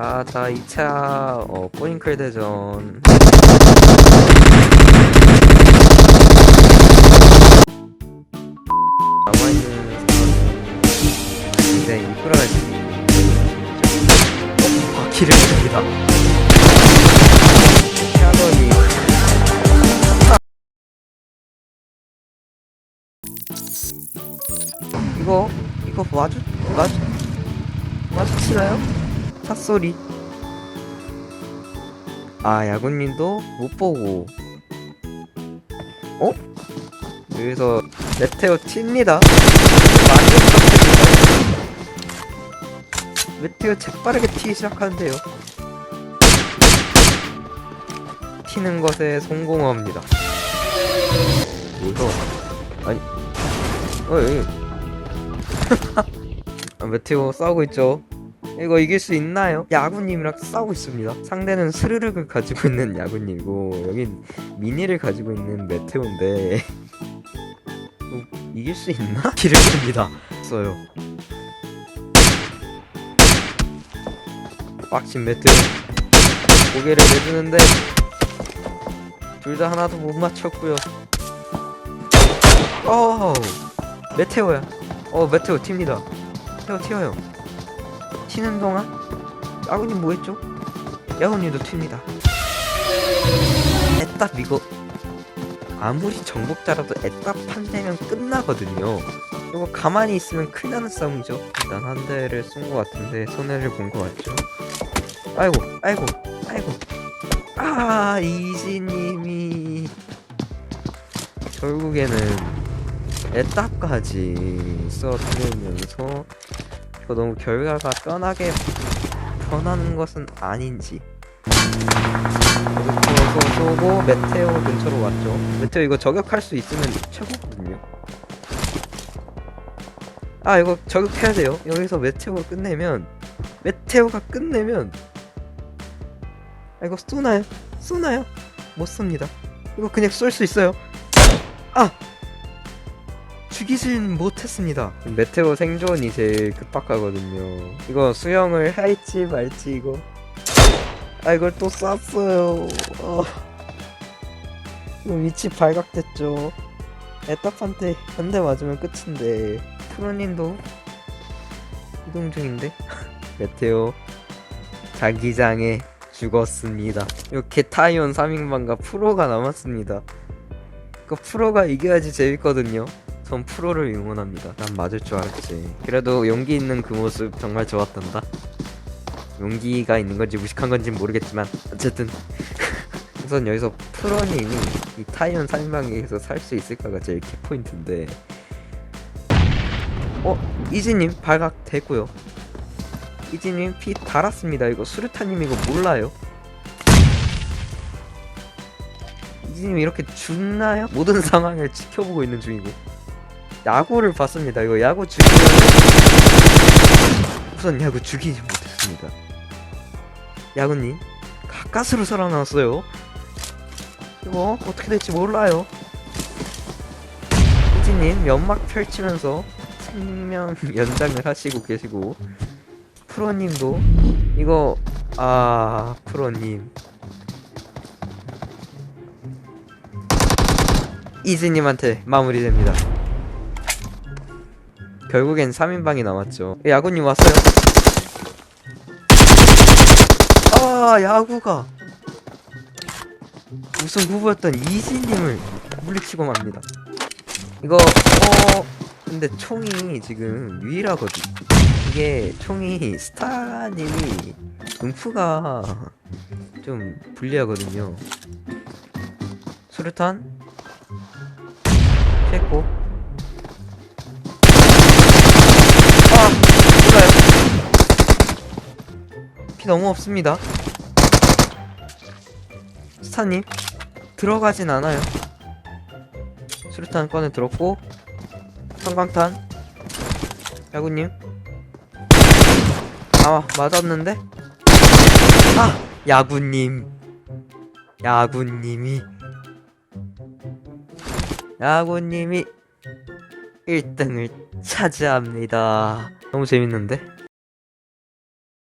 아, 자, 2차, 어, 포인클 대전. 남아있는 굉장히 이끌어가지. 어, 바퀴를 줍니다. 이거, 이거 마주, 마주, 마주치나요? 찻소리. 아, 야구님도 못 보고. 어? 여기서 메테오 튑니다. 메테오 재빠르게 튀기 시작하는데요. 튀는 것에 성공합니다. 뭐야? 아니, 어, 여기. 아, 메테오 싸우고 있죠. 이거 이길 수 있나요? 야구님이랑 싸우고 있습니다. 상대는 스르륵을 가지고 있는 야구님이고 여긴 미니를 가지고 있는 메테오인데 어, 이길 수 있나? 씁니다. 써요. 빡친 메테오 고개를 내주는데 둘 다 하나도 못 맞췄고요. 어 메테오야. 어 메테오 튑니다. 메테오 튀어요. 튀는 동안 야구님 뭐했죠? 야구님도 튑니다. 애답 이거 아무리 정복자라도 애답 한 대면 끝나거든요. 이거 가만히 있으면 큰일 나는 싸움이죠. 일단 한 대를 쏜 것 같은데 손해를 본 것 같죠. 아이고, 아이고, 아이고. 아 이지님이 결국에는 애답까지 써주면서 이거 너무 결과가 뻔하게 변하는 것은 아닌지. 메테오 쏘고 메테오 근처로 왔죠. 메테오 이거 저격할 수 있으면 최고거든요. 아 이거 저격해야 돼요. 여기서 메테오가 끝내면 메테오가 끝내면 아 이거 쏘나요? 쏘나요? 못 쏩니다. 이거 그냥 쏠 수 있어요. 아 죽이진 못했습니다. 메테오 생존이 제일 급박하거든요. 이거 수영을 할지 말지 이거. 아 이걸 또 쐈어요. 어. 이거 위치 발각됐죠. 애답한테 한 대 맞으면 끝인데 프로님도 이동 중인데 메테오 자기장에 죽었습니다. 이거 게타이온 3인방과 프로가 남았습니다. 그 프로가 이겨야지 재밌거든요. 전 프로를 응원합니다. 난 맞을 줄 알았지. 그래도 용기 있는 그 모습 정말 좋았단다. 용기가 있는 건지 무식한 건지 모르겠지만 어쨌든 우선 여기서 프로님이 이 타이온 3인방에서 살 수 있을까가 제일 키포인트인데 어? 이지님 발각됐고요 이지님 피 달았습니다 이거 수류탄님 이거 몰라요 이지님 이렇게 죽나요? 모든 상황을 지켜보고 있는 중이고 야구를 봤습니다. 이거 야구 죽이면 우선 야구 죽이지 못했습니다. 야구님 가까스로 살아남았어요. 이거 어떻게 될지 몰라요. 이지님 연막 펼치면서 생명 연장을 하시고 계시고 프로님도 이거 아 프로님. 이즈님한테 마무리됩니다 결국엔 3인방이 남았죠. 야구님 왔어요. 아 야구가. 우승 후보였던 이지님을 물리치고 맙니다. 이거 어 근데 총이 지금 유일하거든. 이게 총이 스타님이 음프가 좀 불리하거든요. 수류탄? 했고 아 몰라요 피 너무 없습니다. 스타님 들어가진 않아요. 수류탄 꺼내 들었고 성광탄 야구님. 아 맞았는데? 아 야구님. 야구님이. 야구님이 1등을 차지합니다. 너무 재밌는데